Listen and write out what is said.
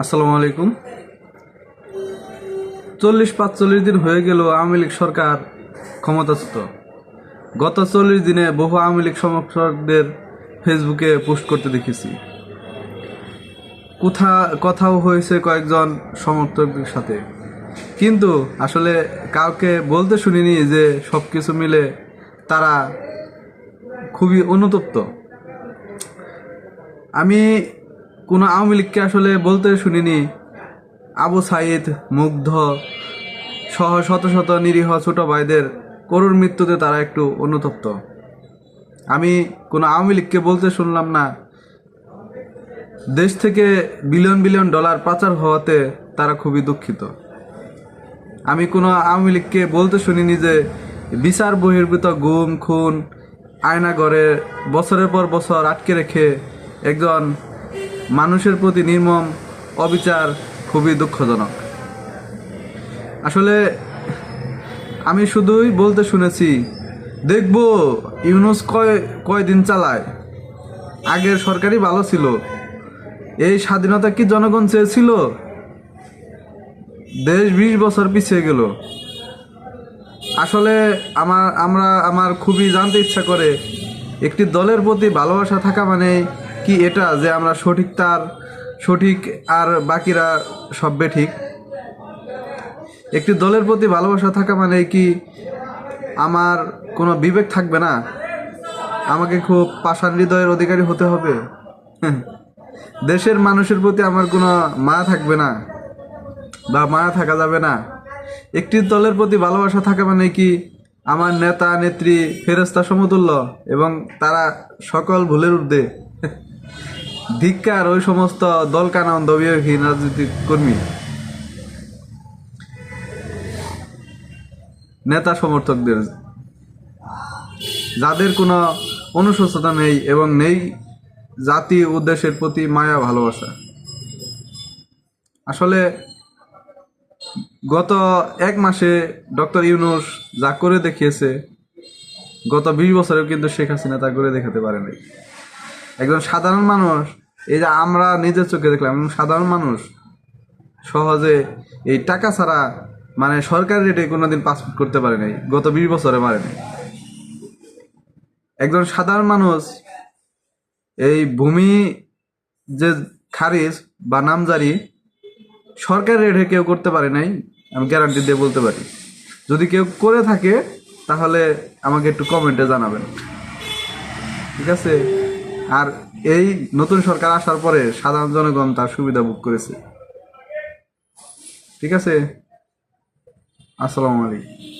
আসসালামু আলাইকুম। চল্লিশ পাঁচচল্লিশ দিন হয়ে গেল আওয়ামী লীগ সরকার ক্ষমতাচ্যুত। গত চল্লিশ দিনে বহু আওয়ামী লীগ সমর্থকদের ফেসবুকে পোস্ট করতে দেখেছি। কোথা, কথাও হয়েছে কয়েকজন সমর্থকদের সাথে। কিন্তু আসলে কাউকে বলতে শুনিনি যে সব কিছু মিলে তারা খুবই অনুতপ্ত। আমি কোনো আওয়ামী লীগকে আসলে বলতে শুনিনি। আবু সাইদ মুগ্ধ, সহ শত শত নিরীহ ছোট ভাইদের করুণ মৃত্যুতে তারা একটু অনুতপ্ত। আমি কোনো আওয়ামী লীগকে বলতে শুনলাম না। দেশ থেকে বিলিয়ন বিলিয়ন ডলার পাচার হওয়াতে তারা খুবই দুঃখিত। আমি কোনো আওয়ামী লীগকে বলতে শুনিনি যে বিচার বহির্ভূত গুম, খুন আয়নাগরে বছরের পর বছর আটকে রেখে একজন মানুষের প্রতি নির্মম অবিচার খুবই দুঃখজনক। আসলে আমি শুধুই বলতে শুনেছি, দেখব, ইউনুস কয়, কয়দিন চালায়? আগের সরকারই ভালো ছিল। এই স্বাধীনতা কি জনগণ চেয়েছিল? দেশ বিশ বছর পিছিয়ে গেল। আসলে আমার, আমরা, আমার খুবই জানতে ইচ্ছা করে, একটি দলের প্রতি ভালোবাসা থাকা মানে কি এটা যে আমরা সঠিক তার, সঠিক আর বাকিরা সব ঠিক? একটি দলের প্রতি ভালোবাসা থাকা মানে কি আমার কোনো বিবেক থাকবে না? আমাকে খুব পাষাণ হৃদয়ের অধিকারী হতে হবে? দেশের মানুষের প্রতি আমার কোনো মা থাকবে না বা মায়া থাকা যাবে না। একটি দলের প্রতি ভালোবাসা থাকা মানে কি আমার নেতা, নেত্রী ফেরস্তা সমতুল্য এবং তারা সকল ভুলের ঊর্ধ্বে ধিক্কার ওই সমস্ত দল কানন দবিহীন রাজনৈতিক কর্মী। নেতা সমর্থকদের। যাদের কোনো অনুশোচনা নেই এবং নেই জাতি উদ্দেশ্যের প্রতি মায়া ভালোবাসা। আসলে গত এক মাসে ডক্টর ইউনুস যা করে দেখিয়েছে, গত বিশ বছরেও কিন্তু শেখ হাসিনা তা করে দেখাতে পারেনি। একজন সাধারণ মানুষ, এই যে আমরা নিজের চোখে দেখলাম সাধারণ মানুষ সহজে এই টাকা ছাড়া মানে সরকারি রেটে কোনোদিন পাসপোর্ট করতে পারে নাই, গত বিশ বছরে পারেনি একজন সাধারণ মানুষ এই ভূমি যে খারিজ বা নামজারি সরকারি রেটে কেউ করতে পারে নাই, আমি গ্যারান্টি দিয়ে বলতে পারি। যদি কেউ করে থাকে, তাহলে আমাকে একটু কমেন্টে জানাবেন। ঠিক আছে? আর এই নতুন সরকার আসার পরে সাধারণ জনগণ তার সুবিধা ভোগ করেছে। ঠিক আছে? আসসালামু আলাইকুম।